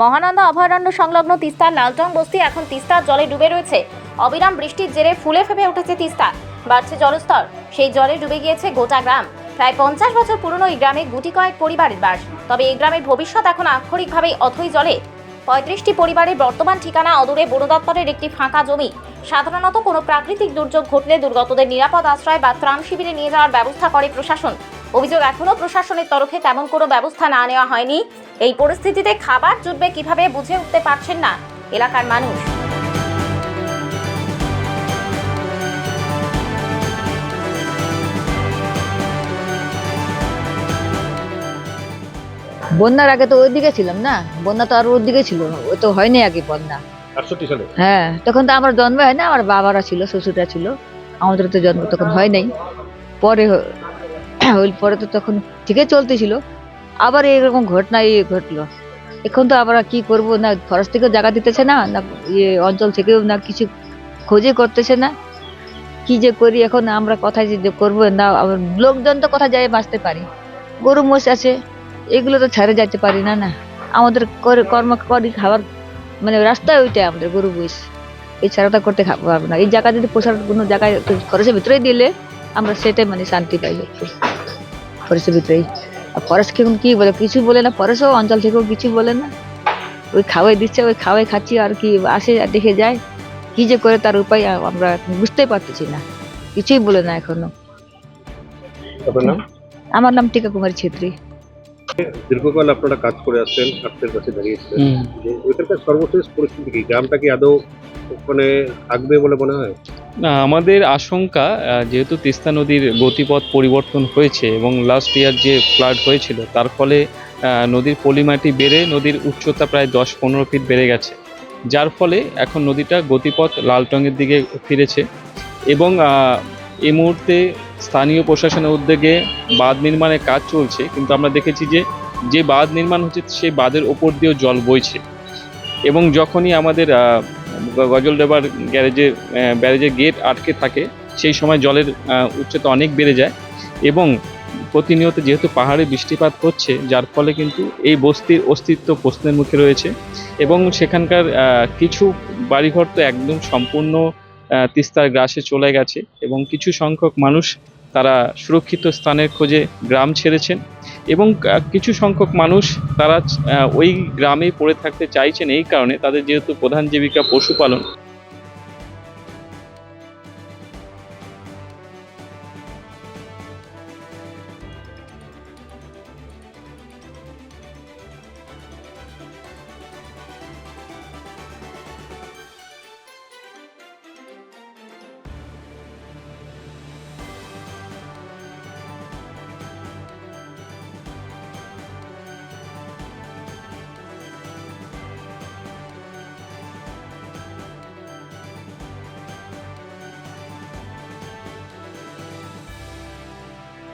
মহানন্দা অভয়ারণ্য সংলগ্ন তিস্তার লালটং বস্তি এখন তিস্তার জলে ডুবে রয়েছে। অবিরাম বৃষ্টির জেরে ফুলে ফেপে উঠেছে তিস্তা। বাড়ছে জলস্তর, সেই জলে ডুবে গিয়েছে গোটা গ্রাম। প্রায় পঞ্চাশ বছর পুরনো এই গ্রামে গুটি কয়েক পরিবারের বাস। তবে এই গ্রামের ভবিষ্যৎ এখন আক্ষরিকভাবেই অথই জলে। পঁয়ত্রিশটি পরিবারের বর্তমান ঠিকানা অদূরে বন দপ্তরের একটি ফাঁকা জমি। সাধারণত কোনো প্রাকৃতিক দুর্যোগ ঘটলে দুর্গতদের নিরাপদ আশ্রয় বা ত্রাণ শিবিরে নিয়ে যাওয়ার ব্যবস্থা করে প্রশাসন। অভিযোগ এখনও প্রশাসনের তরফে তেমন কোনো ব্যবস্থা না নেওয়া হয়নি। এই পরিস্থিতিতে খাবার জুটবে কীভাবে বুঝে উঠতে পারছেন না এলাকার মানুষ। বন্যার আগে তো ওই দিকে ছিলাম না? বন্যা তো আর ওর দিকে ছিল। না ওই তো হয়নি আগে বন্যা। হ্যাঁ তখন তো আমার জন্ম হয় না আমার বাবারা ছিল শ্বশুররা ছিল। আমাদের তো জন্ম তখন হয় নাই। পরে হইল পরে তো তখন ঠিকই চলতেছিল। আবার এরকম ঘটনা এই ঘটলো। এখন তো আমরা কি করব না ফরেস্ট থেকেও জায়গা দিতেছে না না ইয়ে অঞ্চল থেকেও না কিছু খোঁজে করতেছে না। কি যে করি এখন, আমরা কোথায় যে করব না লোকজন তো কোথায় যাই বাঁচতে পারি। গরু, মোষ আছে, এগুলো তো ছেড়ে যেতে পারি না না। আমাদের করে কর্ম করি, খাবার মানে রাস্তায় ওইটাই আমাদের গরু বইস এছাড়া তো করতে পারব না এই জায়গা যদি পোষার কোনো জায়গায় খরচের ভিতরেই দিলে আমরা সেটাই মানে শান্তি পাই একটু খরচের ভিতরেই। আর ফরেস্ট এখন কি বলে? কিছু বলে না। ফরেস্টও অঞ্চল থেকেও কিছু বলে না। ওই খাওয়াই দিচ্ছে ওই খাওয়াই খাচ্ছি আর কি আসে আর দেখে যায়। কি যে করে তার উপায় আমরা বুঝতেই পারতেছি না। কিছুই বলে না এখনও। আমার নাম টিকা কুমারী ছেত্রী। দীর্ঘকাল আপনারা কাজ করে আসছেন স্বার্থের কাছে দাঁড়িয়েছিলেন। যে ওইখানকার সর্বশেষ পরিস্থিতি কি? গ্রামটা কি আদৌ ওখানে থাকবে বলে মনে হয়? না আমাদের আশঙ্কা যেহেতু তিস্তা নদীর গতিপথ পরিবর্তন হয়েছে এবং লাস্ট ইয়ার যে ফ্লাড হয়েছিল, তার ফলে নদীর পলিমাটি বেড়ে নদীর উচ্চতা প্রায় দশ পনেরো ফিট বেড়ে গেছে। যার ফলে এখন নদীটা গতিপথ লালটঙের দিকে ফিরেছে এবং এই মুহূর্তে স্থানীয় প্রশাসনের উদ্যোগে বাঁধ নির্মাণের কাজ চলছে। কিন্তু আমরা দেখেছি যে যে বাঁধ নির্মাণ হচ্ছে সেই বাঁধের ওপর দিয়েও জল বইছে। এবং যখনই আমাদের গজলডোবার গ্যারেজের আহ, ব্যারেজের গেট আটকে থাকে সেই সময় জলের উচ্চতা অনেক বেড়ে যায় এবং প্রতিনিয়ত যেহেতু পাহাড়ে বৃষ্টিপাত হচ্ছে যার ফলে কিন্তু এই বস্তির অস্তিত্ব প্রশ্নের মুখে রয়েছে এবং সেখানকার কিছু বাড়িঘর তো একদম সম্পূর্ণ তিস্তার গ্রাসে চলে গেছে এবং কিছু সংখ্যক মানুষ তারা সুরক্ষিত স্থানের খোঁজে গ্রাম ছেড়েছেন। এবং কিছু সংখ্যক মানুষ তারা ওই গ্রামে পড়ে থাকতে চাইছেন এই কারণে তাদের যেহেতু প্রধান জীবিকা পশুপালন